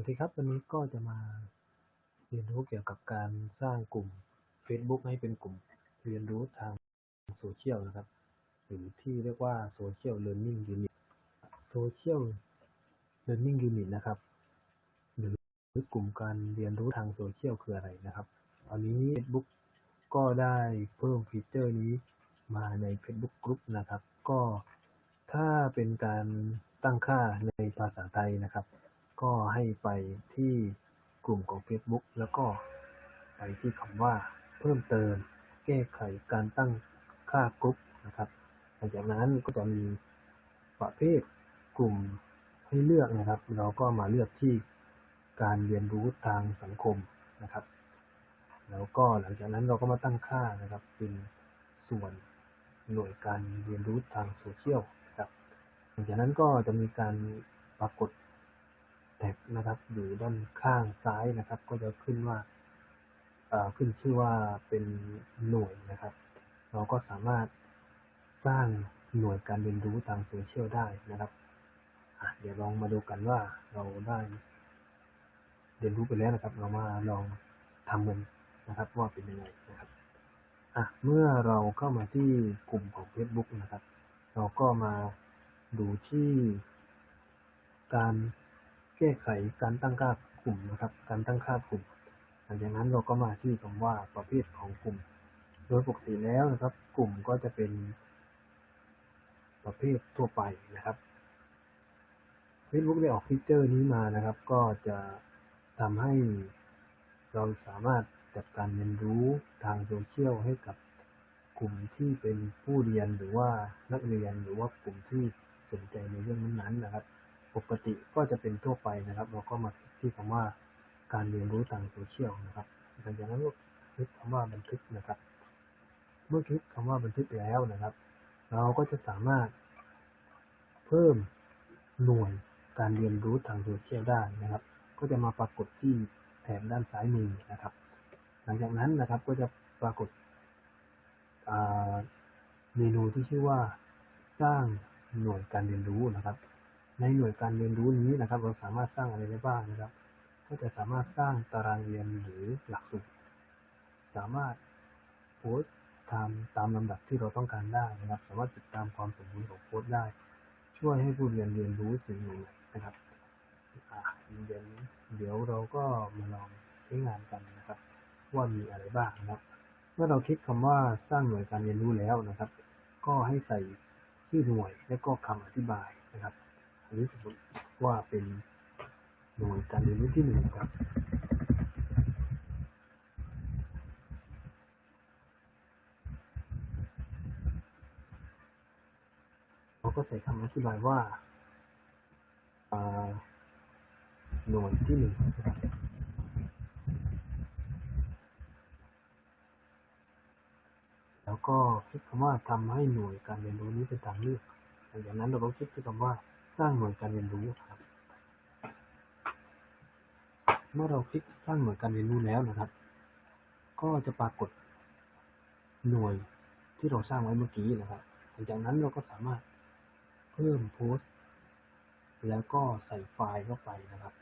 วัสดีครับ วันนี้ก็จะมาเรียนรู้เกี่ยวกับการสร้างกลุ่ม Facebook ให้เป็นกลุ่มเรียนรู้ทางโซเชียลนะครับ หรือที่เรียกว่า Social Learning Unit Social Learning Unit นะครับ หรือกลุ่มการเรียนรู้ทางโซเชียลคืออะไรนะครับ ตอนนี้ Facebook ก็ได้เพิ่มฟีเจอร์นี้มาใน Facebook Group นะครับ ก็ถ้าเป็นการตั้งค่าในภาษาไทยนะครับ ก็ให้ไปที่กลุ่มของ Facebook แล้วก็ไปที่คำว่าเพิ่มเติม แก้ไขการตั้งค่ากรุ๊ปนะครับหลังจากนั้นก็จะมีประเภทกลุ่มให้เลือกนะครับ เราก็มาเลือกที่การเรียนรู้ทางสังคมนะครับ แล้วก็หลังจากนั้นเราก็มาตั้งค่านะครับ เป็นส่วนหน่วยการเรียนรู้ทางโซเชียลครับหลังจากนั้นก็จะมีการปรากฏ แท็บนะครับอยู่ด้านข้างซ้ายนะครับ ก็จะขึ้นว่าขึ้นชื่อว่าเป็นหน่วยนะครับ เราก็สามารถสร้างหน่วยการเรียนรู้ทางโซเชียลได้นะครับเดี๋ยวลองมาดูกันว่าเราได้เรียนรู้ไปแล้วนะครับ เรามาลองทำกันนะครับว่าเป็นยังไงนะครับอะเมื่อเราเข้ามาที่กลุ่มของ Facebook นะครับ เราก็มาดูที่การ แก้ไขการตั้งค่ากลุ่มนะครับ การตั้งค่ากลุ่มหลังจากนั้นเราก็มาที่คำว่าประเภทของกลุ่ม โดยปกติแล้วนะครับ กลุ่มก็จะเป็นประเภททั่วไปนะครับ Facebook ได้ออกฟีเจอร์นี้มานะครับ ก็จะทำให้เราสามารถจัดการเรียนรู้ทางโซเชียลให้กับกลุ่มที่เป็นผู้เรียนหรือว่านักเรียนหรือว่ากลุ่มที่สนใจในเรื่องนั้นๆนะครับ ปกติก็จะเป็นทั่วไปนะครับ เราก็มาที่คำว่าการเรียนรู้ทางโซเชียลนะครับหลังจากนั้นก็คลิกคำว่าบันทึกนะครับ เมื่อคลิกคำว่าบันทึกแล้วนะครับ เราก็จะสามารถเพิ่มหน่วยการเรียนรู้ทางโซเชียลได้นะครับ ก็จะมาปรากฏที่แถบด้านซ้ายมือนะครับ หลังจากนั้นนะครับก็จะปรากฏเมนูที่ชื่อว่าสร้างหน่วยการเรียนรู้นะครับ ในหน่วยการเรียนรู้นี้นะครับ เราสามารถสร้างอะไรได้บ้างนะครับ ก็จะสามารถสร้างตารางเรียนหรือหลักสูตร สามารถโพสต์ตามตามลำดับที่เราต้องการได้นะครับ สามารถติดตามความสมบูรณ์ของโพสต์ได้ ช่วยให้ผู้เรียนเรียนรู้สิ่งใหม่ๆนะครับเดี๋ยวเดี๋ยวเราก็มาลองใช้งานกันนะครับ ว่ามีอะไรบ้างนะครับ เมื่อเราคลิกคำว่าสร้างหน่วยการเรียนรู้แล้วนะครับ ก็ให้ใส่ชื่อหน่วยและก็คำอธิบายนะครับ อันนี้สมมติว่าเป็นหน่วยการเรียนรู้ที่หนึ่งครับเราก็ใส่คำอธิบายว่าหน่วยที่หนึ่งครับแล้วก็คลิกคำว่าทำให้หน่วยการเรียนรู้นี้เป็นทางเลือกหลังจากนั้นเราก็คลิกที่คำว่า สร้างหน่วยการเรียนรู้ครับ เมื่อเราคลิกสร้างหน่วยการเรียนรู้แล้วนะครับ ก็จะปรากฏหน่วยที่เราสร้างไว้เมื่อกี้นะครับหลังจากนั้นเราก็สามารถเพิ่มโพสต์ แล้วก็ใส่ไฟล์เข้าไปนะครับ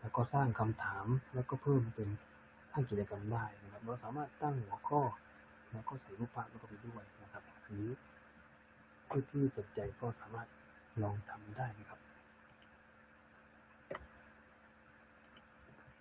แล้วก็สร้างคำถามแล้วก็เพิ่มเป็นตั้งกิจกรรมได้นะครับ เราสามารถตั้งหัวข้อ แล้วก็ใส่รูปภาพเข้าไปด้วยนะครับอันนี้ผู้ที่สนใจก็สามารถ ลองทำได้นะครับ